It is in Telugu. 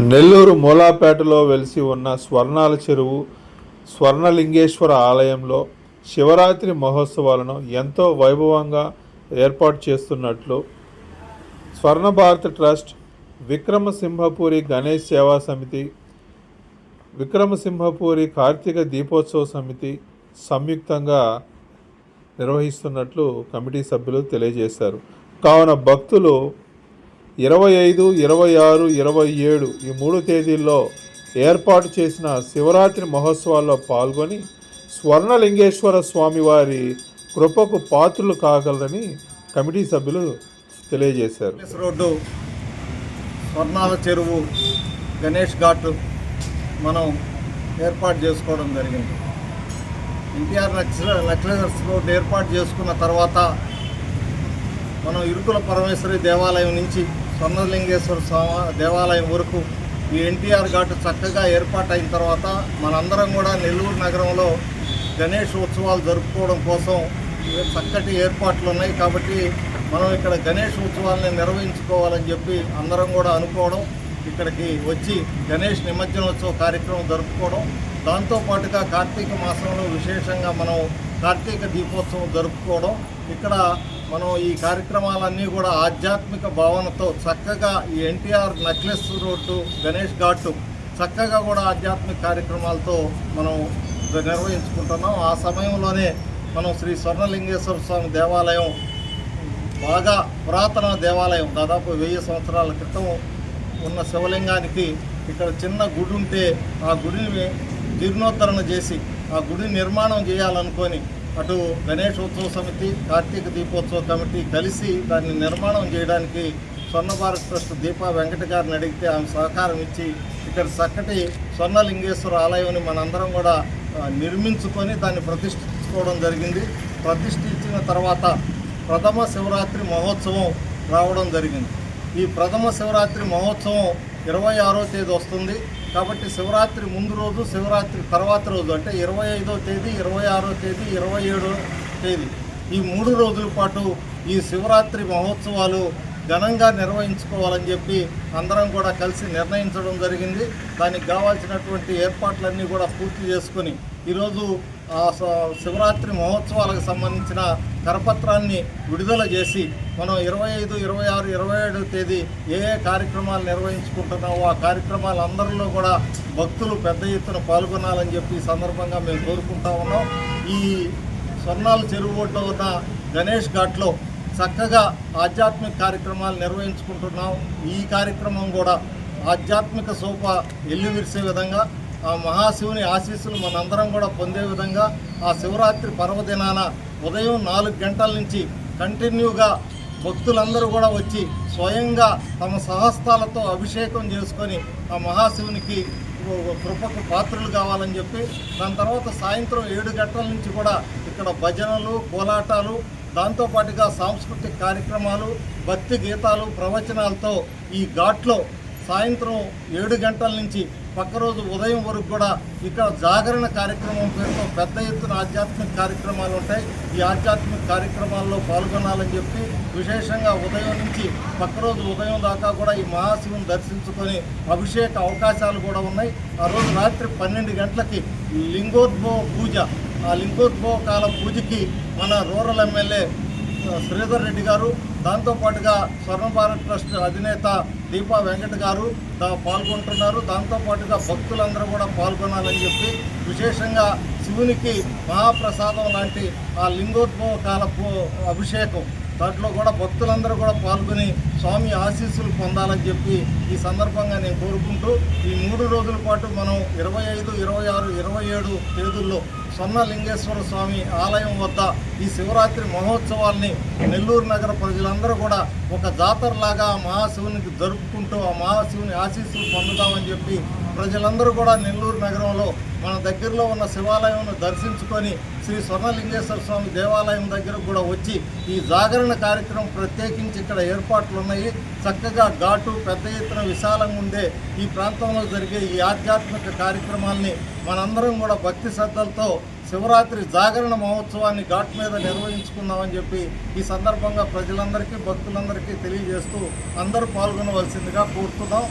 నెల్లూరు మూలాపేటలో వెలిసి ఉన్న స్వర్ణాల చెరువు స్వర్ణలింగేశ్వర ఆలయంలో శివరాత్రి మహోత్సవాలను ఎంతో వైభవంగా ఏర్పాటు చేస్తున్నట్లు స్వర్ణ భారత్ ట్రస్ట్ విక్రమసింహపురి గణేష్ సేవా సమితి విక్రమసింహపురి కార్తీక దీపోత్సవ సమితి సంయుక్తంగా నిర్వహిస్తున్నట్లు కమిటీ సభ్యులు తెలియజేశారు. కావున భక్తులు ఇరవై ఐదు ఇరవై ఆరు ఇరవై ఏడు ఈ మూడు తేదీల్లో ఏర్పాటు చేసిన శివరాత్రి మహోత్సవాల్లో పాల్గొని స్వర్ణలింగేశ్వర స్వామివారి కృపకు పాత్రలు కాగలరని కమిటీ సభ్యులు తెలియజేశారు. రోడ్డు స్వర్ణాల చెరువు గణేష్ ఘాట్ మనం ఏర్పాటు చేసుకోవడం జరిగింది. ఎన్టీఆర్ లక్ష లక్ష రోడ్డు ఏర్పాటు చేసుకున్న తర్వాత మనం ఇరుకుల పరమేశ్వరి దేవాలయం నుంచి స్వర్ణలింగేశ్వర స్వామి దేవాలయం వరకు ఈ ఎన్టీఆర్ ఘాట్ చక్కగా ఏర్పాటైన తర్వాత మనందరం కూడా నెల్లూరు నగరంలో గణేష్ ఉత్సవాలు జరుపుకోవడం కోసం చక్కటి ఏర్పాట్లు ఉన్నాయి కాబట్టి మనం ఇక్కడ గణేష్ ఉత్సవాలని నిర్వహించుకోవాలని చెప్పి అందరం కూడా అనుకోవడం. ఇక్కడికి వచ్చి గణేష్ నిమజ్జనోత్సవ కార్యక్రమం జరుపుకోవడం. దాంతోపాటుగా కార్తీక మాసంలో విశేషంగా మనం కార్తీక దీపోత్సవం జరుపుకోవడం. ఇక్కడ మనం ఈ కార్యక్రమాలన్నీ కూడా ఆధ్యాత్మిక భావనతో చక్కగా ఈ ఎన్టీఆర్ నక్లెస్ రోడ్డు గణేష్ ఘాటు చక్కగా కూడా ఆధ్యాత్మిక కార్యక్రమాలతో మనం నిర్వహించుకుంటున్నాం. ఆ సమయంలోనే మనం శ్రీ స్వర్ణలింగేశ్వర స్వామి దేవాలయం బాగా పురాతన దేవాలయం దాదాపు వెయ్యి సంవత్సరాల క్రితం ఉన్న శివలింగానికి ఇక్కడ చిన్న గుడి ఉంటే ఆ గుడిని జీర్ణోద్ధరణ చేసి ఆ గుడి నిర్మాణం చేయాలనుకొని అటు గణేశోత్సవ ఉత్సవ సమితి కార్తీక దీపోత్సవ కమిటీ కలిసి దాన్ని నిర్మాణం చేయడానికి స్వర్ణ భారత్ ట్రస్ట్ దీపా వెంకట గారిని అడిగితే ఆమె సహకారం ఇచ్చి ఇక్కడ చక్కటి స్వర్ణలింగేశ్వర ఆలయంని మనందరం కూడా నిర్మించుకొని దాన్ని ప్రతిష్ఠించుకోవడం జరిగింది. ప్రతిష్ఠించిన తర్వాత ప్రథమ శివరాత్రి మహోత్సవం రావడం జరిగింది. ఈ ప్రథమ శివరాత్రి మహోత్సవం ఇరవై ఆరో తేదీ వస్తుంది. కాబట్టి శివరాత్రి ముందు రోజు శివరాత్రి తర్వాత రోజు అంటే ఇరవై ఐదో తేదీ ఇరవై ఆరో తేదీ ఇరవై ఏడో తేదీ. ఈ మూడు రోజుల పాటు ఈ శివరాత్రి మహోత్సవాలు ఘనంగా నిర్వహించుకోవాలని చెప్పి అందరం కూడా కలిసి నిర్ణయించడం జరిగింది. దానికి కావాల్సినటువంటి ఏర్పాట్లన్నీ కూడా పూర్తి చేసుకొని ఈరోజు ఆ శివరాత్రి మహోత్సవాలకు సంబంధించిన కరపత్రాన్ని విడుదల చేసి మనం ఇరవై ఐదు ఇరవై ఆరు ఇరవై ఏడు తేదీ ఏ ఏ కార్యక్రమాలు నిర్వహించుకుంటున్నామో ఆ కార్యక్రమాలు అందరిలో కూడా భక్తులు పెద్ద ఎత్తున పాల్గొనాలని చెప్పి ఈ సందర్భంగా మేము కోరుకుంటా ఉన్నాం. ఈ స్వర్ణాల చెరువు ఉన్న గణేష్ ఘాట్లో చక్కగా ఆధ్యాత్మిక కార్యక్రమాలు నిర్వహించుకుంటున్నాం. ఈ కార్యక్రమం కూడా ఆధ్యాత్మిక సోప ఎల్లు విరిసే విధంగా ఆ మహాశివుని ఆశీస్సులు మనందరం కూడా పొందే విధంగా ఆ శివరాత్రి పర్వదినాన ఉదయం నాలుగు గంటల నుంచి కంటిన్యూగా భక్తులందరూ కూడా వచ్చి స్వయంగా తమ సహస్తాలతో అభిషేకం చేసుకొని ఆ మహాశివునికి కృపకు పాత్రలు కావాలని చెప్పి దాని తర్వాత సాయంత్రం ఏడు గంటల నుంచి కూడా ఇక్కడ భజనలు కోలాటాలు దాంతోపాటుగా సాంస్కృతిక కార్యక్రమాలు భక్తి గీతాలు ప్రవచనాలతో ఈ ఘాట్లో సాయంత్రం ఏడు గంటల నుంచి పక్కరోజు ఉదయం వరకు కూడా ఇక్కడ జాగరణ కార్యక్రమం పేరుతో పెద్ద ఎత్తున ఆధ్యాత్మిక కార్యక్రమాలు ఉంటాయి. ఈ ఆధ్యాత్మిక కార్యక్రమాల్లో పాల్గొనాలని చెప్పి విశేషంగా ఉదయం నుంచి పక్కరోజు ఉదయం దాకా కూడా ఈ మహాశివుని దర్శించుకొని అభిషేక అవకాశాలు కూడా ఉన్నాయి. ఆ రోజు రాత్రి పన్నెండు గంటలకి లింగోద్భవ పూజ. ఆ లింగోద్భవ కాల పూజకి మన రూరల్ ఎమ్మెల్యే శ్రీధర్ రెడ్డి గారు దాంతోపాటుగా స్వర్ణ భారత్ ట్రస్ట్ అధినేత దీపా వెంకట గారు పాల్గొంటున్నారు. దాంతోపాటుగా భక్తులందరూ కూడా పాల్గొనాలని చెప్పి విశేషంగా శివునికి మహాప్రసాదం లాంటి ఆ లింగోద్భవ కాలపు అభిషేకం. దాంట్లో కూడా భక్తులందరూ కూడా పాల్గొని స్వామి ఆశీస్సులు పొందాలని చెప్పి ఈ సందర్భంగా నేను కోరుకుంటూ ఈ మూడు రోజుల పాటు మనం ఇరవై ఐదు ఇరవై ఆరు ఇరవై ఏడు తేదీల్లో స్వర్ణలింగేశ్వర స్వామి ఆలయం వద్ద ఈ శివరాత్రి మహోత్సవాల్ని నెల్లూరు నగర ప్రజలందరూ కూడా ఒక జాతరలాగా మహాశివునికి జరుపుకుంటూ ఆ మహాశివుని ఆశీస్సులు పొందుతామని చెప్పి ప్రజలందరూ కూడా నెల్లూరు నగరంలో మన దగ్గరలో ఉన్న శివాలయంను దర్శించుకొని శ్రీ స్వర్ణలింగేశ్వర స్వామి దేవాలయం దగ్గర కూడా వచ్చి ఈ జాగరణ కార్యక్రమం ప్రత్యేకించి ఇక్కడ ఏర్పాట్లు ఉన్నాయి. చక్కగా ఘాటు పెద్ద ఎత్తున విశాలంగా ఉండే ఈ ప్రాంతంలో జరిగే ఈ ఆధ్యాత్మిక కార్యక్రమాల్ని మనందరం కూడా భక్తి శ్రద్ధలతో శివరాత్రి జాగరణ మహోత్సవాన్ని ఘాట్ మీద నిర్వహించుకుందామని చెప్పి ఈ సందర్భంగా ప్రజలందరికీ భక్తులందరికీ తెలియజేస్తూ అందరూ పాల్గొనవలసిందిగా కోరుతున్నాం.